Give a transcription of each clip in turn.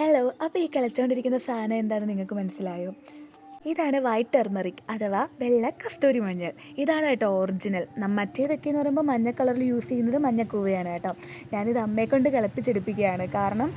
Hello അപ്പോൾ ഈ കളിച്ചുകൊണ്ടിരിക്കുന്ന സാധനം എന്താണെന്ന് നിങ്ങൾക്ക് മനസ്സിലായോ? ഇതാണ് വൈറ്റ് ടെർമറിക് അഥവാ വെള്ള കസ്തൂരി മഞ്ഞൾ. ഇതാണ് കേട്ടോ ഒറിജിനൽ മറ്റേതൊക്കെ എന്ന് പറയുമ്പോൾ മഞ്ഞ കളറിൽ യൂസ് ചെയ്യുന്നത് മഞ്ഞക്കൂവയാണ് കേട്ടോ. ഞാനിത് അമ്മയെ കൊണ്ട് കിളപ്പിച്ചെടുപ്പിക്കുകയാണ് കാരണം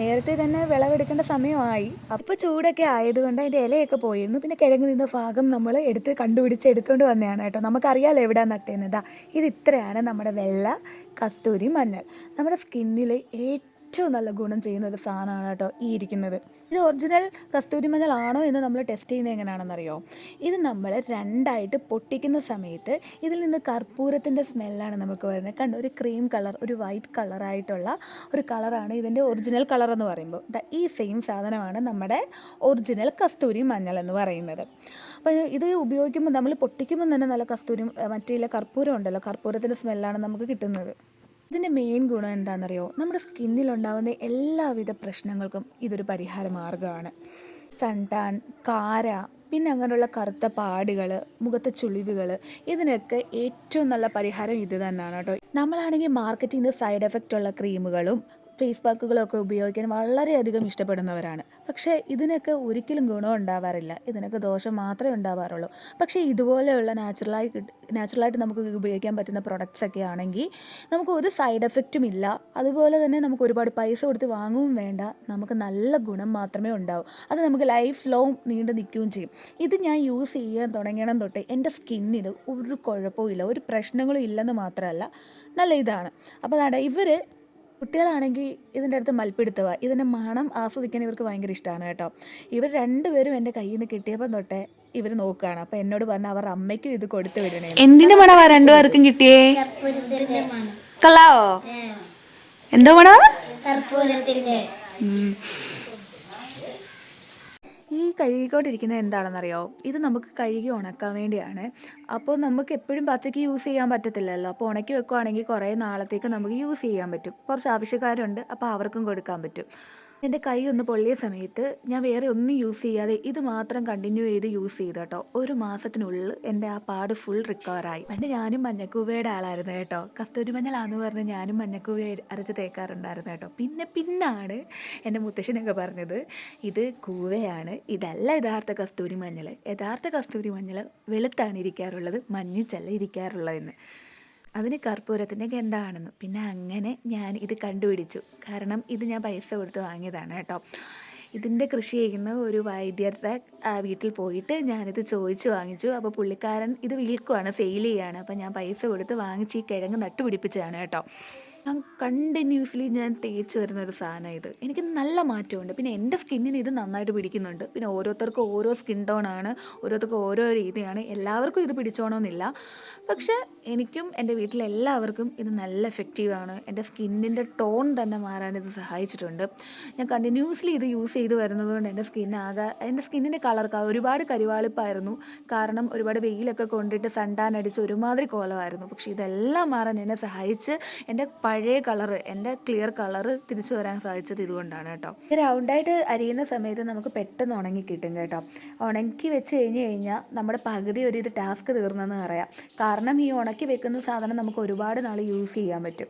നേരത്തെ തന്നെ വിളവെടുക്കേണ്ട സമയമായി. അപ്പോൾ ചൂടൊക്കെ ആയതുകൊണ്ട് അതിന്റെ ഇലയൊക്കെ പോയിരുന്നു. പിന്നെ കിഴങ്ങ് നിന്ന ഭാഗം നമ്മൾ എടുത്ത് കണ്ടുപിടിച്ച് എടുത്തുകൊണ്ട് വന്നതാണ് കേട്ടോ. നമുക്കറിയാലോ എവിടെയാണ് നട്ടേന്നതാ ഇത് ഇത്രയാണ് നമ്മുടെ വെള്ള കസ്തൂരി മഞ്ഞൾ. നമ്മുടെ സ്കിന്നിൽ ഏറ്റവും നല്ല ഗുണം ചെയ്യുന്ന ഒരു സാധനമാണ് കേട്ടോ ഈ ഇരിക്കുന്നത്. ഇത് ഒറിജിനൽ കസ്തൂരി മഞ്ഞൾ ആണോ എന്ന് നമ്മൾ ടെസ്റ്റ് ചെയ്യുന്നത് എങ്ങനെയാണെന്നറിയോ? ഇത് നമ്മൾ രണ്ടായിട്ട് പൊട്ടിക്കുന്ന സമയത്ത് ഇതിൽ നിന്ന് കർപ്പൂരത്തിന്റെ സ്മെല്ലാണ് നമുക്ക് വരുന്നത്. കണ്ടോ? ഒരു ക്രീം കളർ ഒരു വൈറ്റ് കളറായിട്ടുള്ള ഒരു കളറാണ് ഇതിന്റെ ഒറിജിനൽ കളർ എന്ന് പറയുമ്പോൾ. ഈ സെയിം സാധനമാണ് നമ്മുടെ ഒറിജിനൽ കസ്തൂരി മഞ്ഞൾ എന്ന് പറയുന്നത്. അപ്പോൾ ഇത് ഉപയോഗിക്കുമ്പോൾ നമ്മൾ പൊട്ടിക്കുമ്പോൾ തന്നെ നല്ല കസ്തൂരി മറ്റേ കർപ്പൂരം ഉണ്ടല്ലോ കർപ്പൂരത്തിന്റെ സ്മെല്ലാണ് നമുക്ക് കിട്ടുന്നത്. ഇതിന്റെ മെയിൻ ഗുണം എന്താണെന്നറിയോ? നമ്മുടെ സ്കിന്നിലുണ്ടാകുന്ന എല്ലാവിധ പ്രശ്നങ്ങൾക്കും ഇതൊരു പരിഹാര മാർഗമാണ് സൺ ടാൻ കാര പിന്നെ അങ്ങനെയുള്ള കറുത്ത പാടുകൾ മുഖത്തെ ചുളിവുകൾ ഇതിനൊക്കെ ഏറ്റവും നല്ല പരിഹാരം ഇത് തന്നെയാണ് കേട്ടോ. നമ്മളാണെങ്കിൽ മാർക്കറ്റിൽ നിന്ന് സൈഡ് എഫക്റ്റ് ഉള്ള ക്രീമുകളും ഫേസ് പാക്കുകളൊക്കെ ഉപയോഗിക്കാൻ വളരെയധികം ഇഷ്ടപ്പെടുന്നവരാണ്. പക്ഷേ ഇതിനൊക്കെ ഒരിക്കലും ഗുണം ഉണ്ടാവാറില്ല. ഇതിനൊക്കെ ദോഷം മാത്രമേ ഉണ്ടാവാറുള്ളൂ. പക്ഷേ ഇതുപോലെയുള്ള നാച്ചുറലായി നാച്ചുറലായിട്ട് നമുക്ക് ഉപയോഗിക്കാൻ പറ്റുന്ന പ്രൊഡക്ട്സ് ഒക്കെ ആണെങ്കിൽ നമുക്ക് ഒരു സൈഡ് എഫക്റ്റും ഇല്ല. അതുപോലെ തന്നെ നമുക്ക് ഒരുപാട് പൈസ കൊടുത്ത് വാങ്ങുകയും വേണ്ട. നമുക്ക് നല്ല ഗുണം മാത്രമേ ഉണ്ടാവൂ. അത് നമുക്ക് ലൈഫ് ലോങ് നീണ്ടു നിൽക്കുകയും ചെയ്യും. ഇത് ഞാൻ യൂസ് ചെയ്യാൻ തുടങ്ങിയണം തൊട്ട് എന്റെ സ്കിന്നിന് ഒരു കുഴപ്പവും ഇല്ല. ഒരു പ്രശ്നങ്ങളും ഇല്ലെന്ന് മാത്രമല്ല. നല്ല ഇതാണ്. അപ്പോൾ അതാണ് ഇവർ കുട്ടികളാണെങ്കിൽ ഇതിന്റെ അടുത്ത് മൽപ്പിടുത്തുക ഇതിന്റെ മണം ആസ്വദിക്കാൻ ഇവർക്ക് ഭയങ്കര ഇഷ്ടമാണ് കേട്ടോ. ഇവർ രണ്ടുപേരും എന്റെ കയ്യിൽ നിന്ന് കിട്ടിയപ്പം തൊട്ടേ ഇവർ നോക്കുകയാണ്. അപ്പം എന്നോട് പറഞ്ഞ അവർ അമ്മയ്ക്കും ഇത് കൊടുത്തു വിടണേ എന്തിന്റെ മണവാ രണ്ടുപേർക്കും കിട്ടിയേ? കള്ളാവോ? എന്തോ മണവാ? ഈ കഴുകിക്കൊണ്ടിരിക്കുന്നത് എന്താണെന്നറിയോ? ഇത് നമുക്ക് കഴുകി ഉണക്കാൻ വേണ്ടിയാണ്. അപ്പോൾ നമുക്ക് എപ്പോഴും പച്ചയ്ക്ക് യൂസ് ചെയ്യാൻ പറ്റത്തില്ലല്ലോ. അപ്പോൾ ഉണക്കി വെക്കുവാണെങ്കിൽ കുറേ നാളത്തേക്ക് നമുക്ക് യൂസ് ചെയ്യാൻ പറ്റും. കുറച്ച് ആവശ്യക്കാരുണ്ട് അപ്പോൾ അവർക്കും കൊടുക്കാൻ പറ്റും. എന്റെ കൈ ഒന്ന് പൊള്ളിയ സമയത്ത് ഞാൻ വേറെ ഒന്നും യൂസ് ചെയ്യാതെ ഇത് മാത്രം കണ്ടിന്യൂ ചെയ്ത് യൂസ് ചെയ്തു കേട്ടോ. ഒരു മാസത്തിനുള്ളിൽ എന്റെ ആ പാട് ഫുൾ റിക്കവറായി പണ്ട് ഞാനും മഞ്ഞക്കൂവയുടെ ആളായിരുന്നു കേട്ടോ. കസ്തൂരി മഞ്ഞളാന്ന് പറഞ്ഞ് ഞാനും മഞ്ഞക്കൂവ അരച്ച് തേക്കാറുണ്ടായിരുന്നു കേട്ടോ. പിന്നെ പിന്നാണ് എന്റെ മുത്തശ്ശനൊക്കെ പറഞ്ഞത് ഇത് കൂവയാണ് ഇതല്ല യഥാർത്ഥ കസ്തൂരി മഞ്ഞൾ യഥാർത്ഥ കസ്തൂരി മഞ്ഞൾ വെളുത്താണ് ഇരിക്കാറുള്ളത് മഞ്ഞിച്ചല്ല ഇരിക്കാറുള്ളതെന്ന്. അതിന് കർപ്പൂരത്തിന്റെ ഗന്ധമാണെന്ന് പിന്നെ അങ്ങനെ ഞാൻ ഇത് കണ്ടുപിടിച്ചു. കാരണം ഇത് ഞാൻ പൈസ കൊടുത്ത് വാങ്ങിയതാണ് കേട്ടോ. ഇതിന്റെ കൃഷി ചെയ്യുന്ന ഒരു വൈദ്യരുടെ വീട്ടിൽ പോയിട്ട് ഞാനിത് ചോദിച്ചു വാങ്ങിച്ചു. അപ്പോൾ പുള്ളിക്കാരൻ ഇത് വിൽക്കുവാണ് സെയിൽ ചെയ്യുകയാണ് അപ്പോൾ ഞാൻ പൈസ കൊടുത്ത് വാങ്ങിച്ച് ഈ കിഴങ്ങ് നട്ടുപിടിപ്പിച്ചതാണ് കേട്ടോ. കണ്ടിന്യൂസ്ലി ഞാൻ തേച്ച് വരുന്ന ഒരു സാധനം ഇത്. എനിക്ക് നല്ല മാറ്റമുണ്ട്. പിന്നെ എന്റെ സ്കിന്നിന് ഇത് നന്നായിട്ട് പിടിക്കുന്നുണ്ട്. പിന്നെ ഓരോരുത്തർക്കും ഓരോ സ്കിൻ ടോൺ ആണ് ഓരോരുത്തർക്കും ഓരോ രീതിയാണ്. എല്ലാവർക്കും ഇത് പിടിച്ചോണമെന്നില്ല പക്ഷേ എനിക്കും എന്റെ വീട്ടിലെല്ലാവർക്കും ഇത് നല്ല എഫക്റ്റീവാണ് എന്റെ സ്കിന്നിന്റെ ടോൺ തന്നെ മാറാൻ ഇത് സഹായിച്ചിട്ടുണ്ട്. ഞാൻ കണ്ടിന്യൂസ്ലി ഇത് യൂസ് ചെയ്ത് വരുന്നത് കൊണ്ട് എന്റെ സ്കിൻ ആകെ എന്റെ സ്കിന്നിന്റെ കളർ ഒരുപാട് കരിവാളിപ്പായിരുന്നു. കാരണം ഒരുപാട് വെയിലൊക്കെ കൊണ്ടിട്ട് സണ്ടാൻ അടിച്ച് ഒരുമാതിരി കോലമായിരുന്നു. പക്ഷേ ഇതെല്ലാം മാറാൻ എന്നെ സഹായിച്ച് എന്റെ പഴയ കളറ് എന്റെ ക്ലിയർ കളറ് തിരിച്ചു വരാൻ സാധിച്ചത് ഇതുകൊണ്ടാണ് കേട്ടോ. റൗണ്ടായിട്ട് അരിയുന്ന സമയത്ത് നമുക്ക് പെട്ടെന്ന് ഉണങ്ങി കിട്ടും കേട്ടോ. ഉണക്കി വെച്ച് കഴിഞ്ഞ് കഴിഞ്ഞാൽ നമ്മുടെ പകുതി ഒരു ഇത് ടാസ്ക് തീർന്നെന്ന് പറയാം. കാരണം ഈ ഉണക്കി വെക്കുന്ന സാധനം നമുക്ക് ഒരുപാട് നാൾ യൂസ് ചെയ്യാൻ പറ്റും.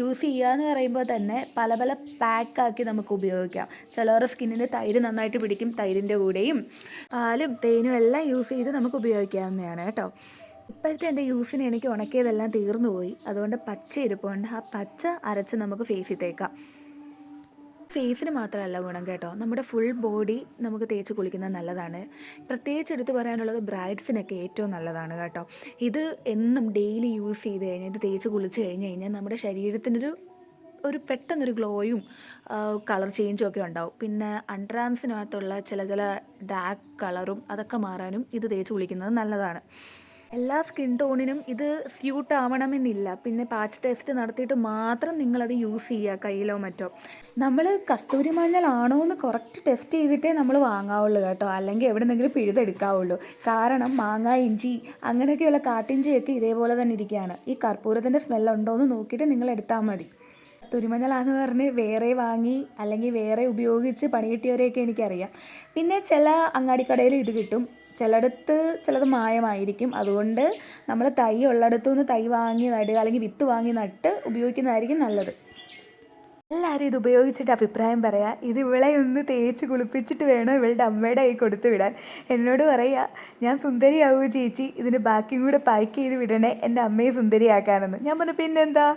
യൂസ് ചെയ്യാന്ന് പറയുമ്പോൾ തന്നെ പല പല പാക്കാക്കി നമുക്ക് ഉപയോഗിക്കാം. ചിലവരുടെ സ്കിന്നിന് തൈര് നന്നായിട്ട് പിടിക്കും തൈരിന്റെ കൂടെയും പാലും തേനും എല്ലാം യൂസ് ചെയ്ത് നമുക്ക് ഉപയോഗിക്കാവുന്നതാണ് കേട്ടോ. ഇപ്പോഴത്തെ എന്റെ യൂസിന് എനിക്ക് ഉണക്കിയതെല്ലാം തീർന്നു പോയി. അതുകൊണ്ട് പച്ച ഇരിപ്പുണ്ട്. ആ പച്ച അരച്ച് നമുക്ക് ഫേസിൽ തേക്കാം ഫേസിന് മാത്രമല്ല ഗുണം കേട്ടോ. നമ്മുടെ ഫുൾ ബോഡി നമുക്ക് തേച്ച് കുളിക്കുന്നത് നല്ലതാണ്. പ്രത്യേകിച്ച് എടുത്തു പറയാനുള്ളത് ബ്രൈഡ്സിനൊക്കെ ഏറ്റവും നല്ലതാണ് കേട്ടോ. ഇത് എന്നും ഡെയിലി യൂസ് ചെയ്ത് കഴിഞ്ഞാൽ ഇത് തേച്ച് കുളിച്ച് കഴിഞ്ഞ് കഴിഞ്ഞാൽ നമ്മുടെ ശരീരത്തിനൊരു ഒരു പെട്ടെന്നൊരു ഗ്ലോയും കളർ ചേഞ്ചും ഒക്കെ ഉണ്ടാവും. പിന്നെ അണ്ടർആംസിനകത്തുള്ള ചില ചില ഡാർക്ക് കളറും അതൊക്കെ മാറാനും ഇത് തേച്ച് കുളിക്കുന്നത് നല്ലതാണ്. എല്ലാ സ്കിൻ ടോണിനും ഇത് സ്യൂട്ട് ആവണമെന്നില്ല. പിന്നെ പാച്ച് ടെസ്റ്റ് നടത്തിയിട്ട് മാത്രം നിങ്ങളത് യൂസ് ചെയ്യുക കയ്യിലോ മറ്റോ. നമ്മൾ കസ്തൂരി മഞ്ഞളാണോ എന്ന് കറക്റ്റ് ടെസ്റ്റ് ചെയ്തിട്ടേ നമ്മൾ വാങ്ങാവുള്ളൂ കേട്ടോ. അല്ലെങ്കിൽ എവിടെ നിന്നെങ്കിലും പിഴുതെടുക്കാവുള്ളൂ. കാരണം മാങ്ങ ഇഞ്ചി അങ്ങനെയൊക്കെയുള്ള കാട്ടിഞ്ചിയൊക്കെ ഇതേപോലെ തന്നെ ഇരിക്കുകയാണ്. ഈ കർപ്പൂരത്തിന്റെ സ്മെല്ലുണ്ടോ എന്ന് നോക്കിയിട്ട് നിങ്ങൾ എടുത്താൽ മതി. തുരുമഞ്ഞളാന്ന് പറഞ്ഞ് വേറെ വാങ്ങി അല്ലെങ്കിൽ വേറെ ഉപയോഗിച്ച് പണി കിട്ടിയവരെയൊക്കെ എനിക്കറിയാം. പിന്നെ ചില അങ്ങാടിക്കടയിൽ ഇത് കിട്ടും. ചിലയിടത്ത് ചിലത് മായമായിരിക്കും. അതുകൊണ്ട് നമ്മൾ തൈ ഉള്ളിടത്തു നിന്ന് തൈ വാങ്ങി നടുക അല്ലെങ്കിൽ വിത്ത് വാങ്ങി നട്ട് ഉപയോഗിക്കുന്നതായിരിക്കും നല്ലത്. എല്ലാവരും ഇത് ഉപയോഗിച്ചിട്ട് അഭിപ്രായം പറയാം. ഇത് ഇവളെ ഒന്ന് തേച്ച് കുളിപ്പിച്ചിട്ട് വേണം ഇവളുടെ അമ്മയുടെ കൈ കൊടുത്തു വിടാൻ. എന്നോട് പറയുക ഞാൻ സുന്ദരിയാവൂ ചേച്ചി. ഇതിന് ബാക്കിയും കൂടെ പാക്ക് ചെയ്ത് വിടണേ. എന്റെ അമ്മയെ സുന്ദരിയാക്കാനെന്ന്. ഞാൻ പറഞ്ഞു പിന്നെന്താ?